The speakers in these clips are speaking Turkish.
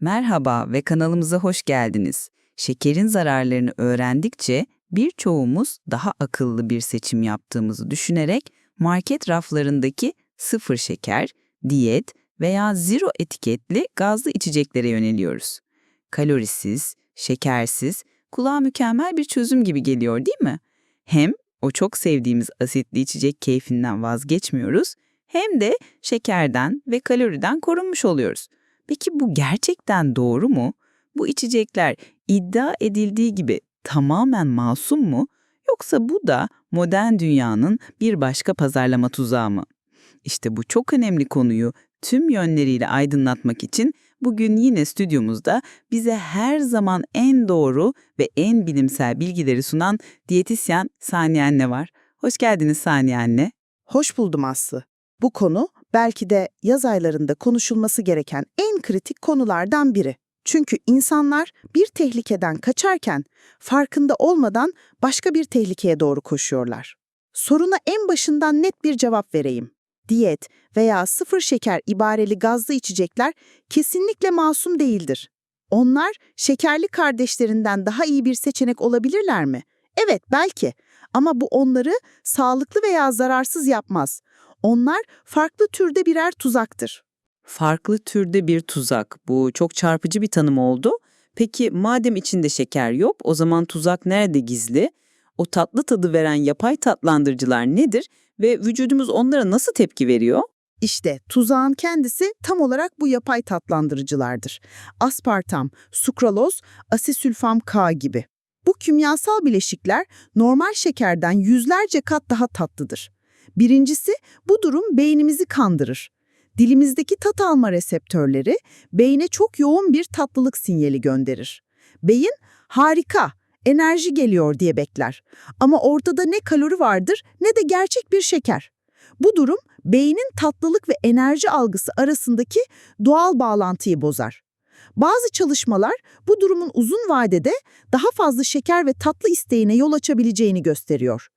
Merhaba ve kanalımıza hoş geldiniz. Şekerin zararlarını öğrendikçe birçoğumuz daha akıllı bir seçim yaptığımızı düşünerek market raflarındaki sıfır şeker, diyet veya zero etiketli gazlı içeceklere yöneliyoruz. Kalorisiz, şekersiz, kulağa mükemmel bir çözüm gibi geliyor değil mi? Hem o çok sevdiğimiz asitli içecek keyfinden vazgeçmiyoruz hem de şekerden ve kaloriden korunmuş oluyoruz. Peki bu gerçekten doğru mu? Bu içecekler iddia edildiği gibi tamamen masum mu? Yoksa bu da modern dünyanın bir başka pazarlama tuzağı mı? İşte bu çok önemli konuyu tüm yönleriyle aydınlatmak için bugün yine stüdyomuzda bize her zaman en doğru ve en bilimsel bilgileri sunan diyetisyen Saniye Anne var. Hoş geldiniz Saniye Anne. Hoş buldum Aslı. Bu konu belki de yaz aylarında konuşulması gereken en kritik konulardan biri. Çünkü insanlar bir tehlikeden kaçarken farkında olmadan başka bir tehlikeye doğru koşuyorlar. Soruna en başından net bir cevap vereyim. Diyet veya sıfır şeker ibareli gazlı içecekler kesinlikle masum değildir. Onlar şekerli kardeşlerinden daha iyi bir seçenek olabilirler mi? Evet belki ama bu onları sağlıklı veya zararsız yapmaz. Onlar farklı türde birer tuzaktır. Farklı türde bir tuzak. Bu çok çarpıcı bir tanım oldu. Peki madem içinde şeker yok, o zaman tuzak nerede gizli? O tatlı tadı veren yapay tatlandırıcılar nedir ve vücudumuz onlara nasıl tepki veriyor? İşte tuzağın kendisi tam olarak bu yapay tatlandırıcılardır. Aspartam, sukraloz, asisülfam K gibi. Bu kimyasal bileşikler normal şekerden yüzlerce kat daha tatlıdır. Birincisi bu durum beynimizi kandırır. Dilimizdeki tat alma reseptörleri beyne çok yoğun bir tatlılık sinyali gönderir. Beyin harika, enerji geliyor diye bekler. Ama ortada ne kalori vardır ne de gerçek bir şeker. Bu durum beynin tatlılık ve enerji algısı arasındaki doğal bağlantıyı bozar. Bazı çalışmalar bu durumun uzun vadede daha fazla şeker ve tatlı isteğine yol açabileceğini gösteriyor.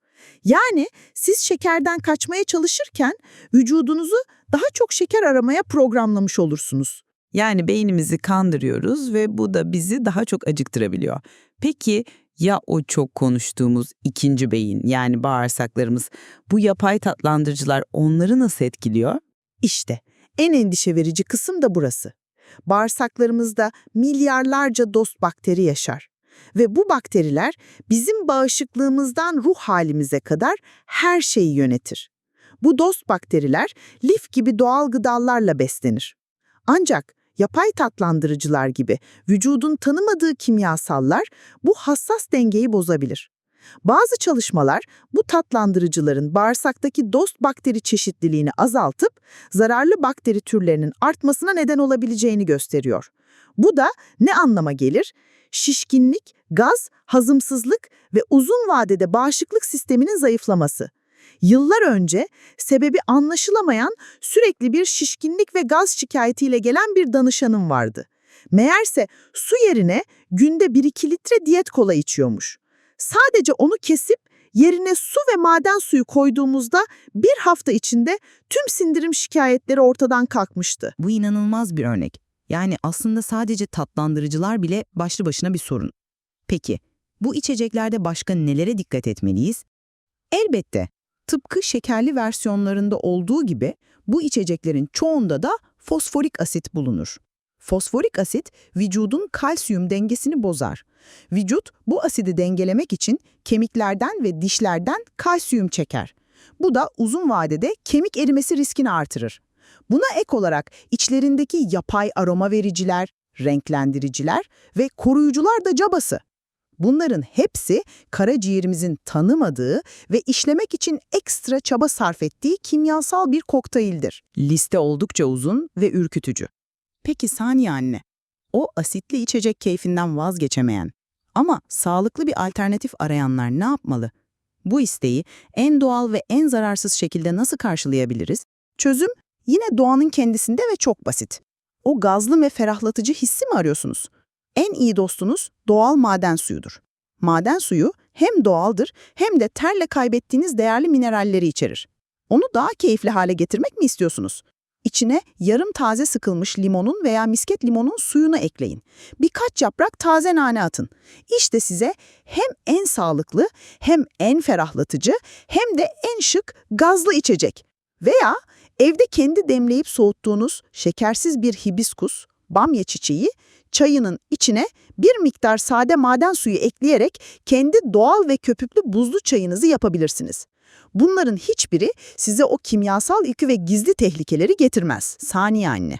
Yani siz şekerden kaçmaya çalışırken vücudunuzu daha çok şeker aramaya programlamış olursunuz. Yani beynimizi kandırıyoruz ve bu da bizi daha çok acıktırabiliyor. Peki ya o çok konuştuğumuz ikinci beyin yani bağırsaklarımız bu yapay tatlandırıcılar onları nasıl etkiliyor? İşte en endişe verici kısım da burası. Bağırsaklarımızda milyarlarca dost bakteri yaşar. Ve bu bakteriler bizim bağışıklığımızdan ruh halimize kadar her şeyi yönetir. Bu dost bakteriler lif gibi doğal gıdalarla beslenir. Ancak yapay tatlandırıcılar gibi vücudun tanımadığı kimyasallar bu hassas dengeyi bozabilir. Bazı çalışmalar bu tatlandırıcıların bağırsaktaki dost bakteri çeşitliliğini azaltıp zararlı bakteri türlerinin artmasına neden olabileceğini gösteriyor. Bu da ne anlama gelir? Şişkinlik, gaz, hazımsızlık ve uzun vadede bağışıklık sisteminin zayıflaması. Yıllar önce sebebi anlaşılamayan sürekli bir şişkinlik ve gaz şikayetiyle gelen bir danışanım vardı. Meğerse su yerine günde 1-2 litre diyet kola içiyormuş. Sadece onu kesip yerine su ve maden suyu koyduğumuzda bir hafta içinde tüm sindirim şikayetleri ortadan kalkmıştı. Bu inanılmaz bir örnek. Yani aslında sadece tatlandırıcılar bile başlı başına bir sorun. Peki, bu içeceklerde başka nelere dikkat etmeliyiz? Elbette, tıpkı şekerli versiyonlarında olduğu gibi bu içeceklerin çoğunda da fosforik asit bulunur. Fosforik asit vücudun kalsiyum dengesini bozar. Vücut bu asidi dengelemek için kemiklerden ve dişlerden kalsiyum çeker. Bu da uzun vadede kemik erimesi riskini artırır. Buna ek olarak içlerindeki yapay aroma vericiler, renklendiriciler ve koruyucular da cabası. Bunların hepsi karaciğerimizin tanımadığı ve işlemek için ekstra çaba sarf ettiği kimyasal bir kokteyldir. Liste oldukça uzun ve ürkütücü. Peki Saniye anne, o asitli içecek keyfinden vazgeçemeyen ama sağlıklı bir alternatif arayanlar ne yapmalı? Bu isteği en doğal ve en zararsız şekilde nasıl karşılayabiliriz? Çözüm yine doğanın kendisinde ve çok basit. O gazlı ve ferahlatıcı hissi mi arıyorsunuz? En iyi dostunuz doğal maden suyudur. Maden suyu hem doğaldır hem de terle kaybettiğiniz değerli mineralleri içerir. Onu daha keyifli hale getirmek mi istiyorsunuz? İçine yarım taze sıkılmış limonun veya misket limonun suyunu ekleyin. Birkaç yaprak taze nane atın. İşte size hem en sağlıklı, hem en ferahlatıcı, hem de en şık gazlı içecek. Veya evde kendi demleyip soğuttuğunuz şekersiz bir hibiskus, bamya çiçeği, çayının içine bir miktar sade maden suyu ekleyerek kendi doğal ve köpüklü buzlu çayınızı yapabilirsiniz. Bunların hiçbiri size o kimyasal yükü ve gizli tehlikeleri getirmez. Saniye anne.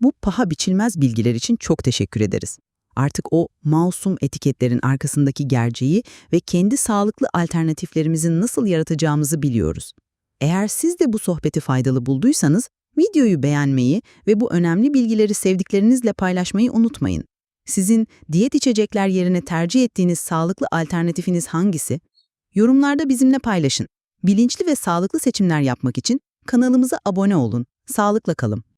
Bu paha biçilmez bilgiler için çok teşekkür ederiz. Artık o masum etiketlerin arkasındaki gerçeği ve kendi sağlıklı alternatiflerimizi nasıl yaratacağımızı biliyoruz. Eğer siz de bu sohbeti faydalı bulduysanız, videoyu beğenmeyi ve bu önemli bilgileri sevdiklerinizle paylaşmayı unutmayın. Sizin diyet içecekler yerine tercih ettiğiniz sağlıklı alternatifiniz hangisi? Yorumlarda bizimle paylaşın. Bilinçli ve sağlıklı seçimler yapmak için kanalımıza abone olun. Sağlıkla kalın.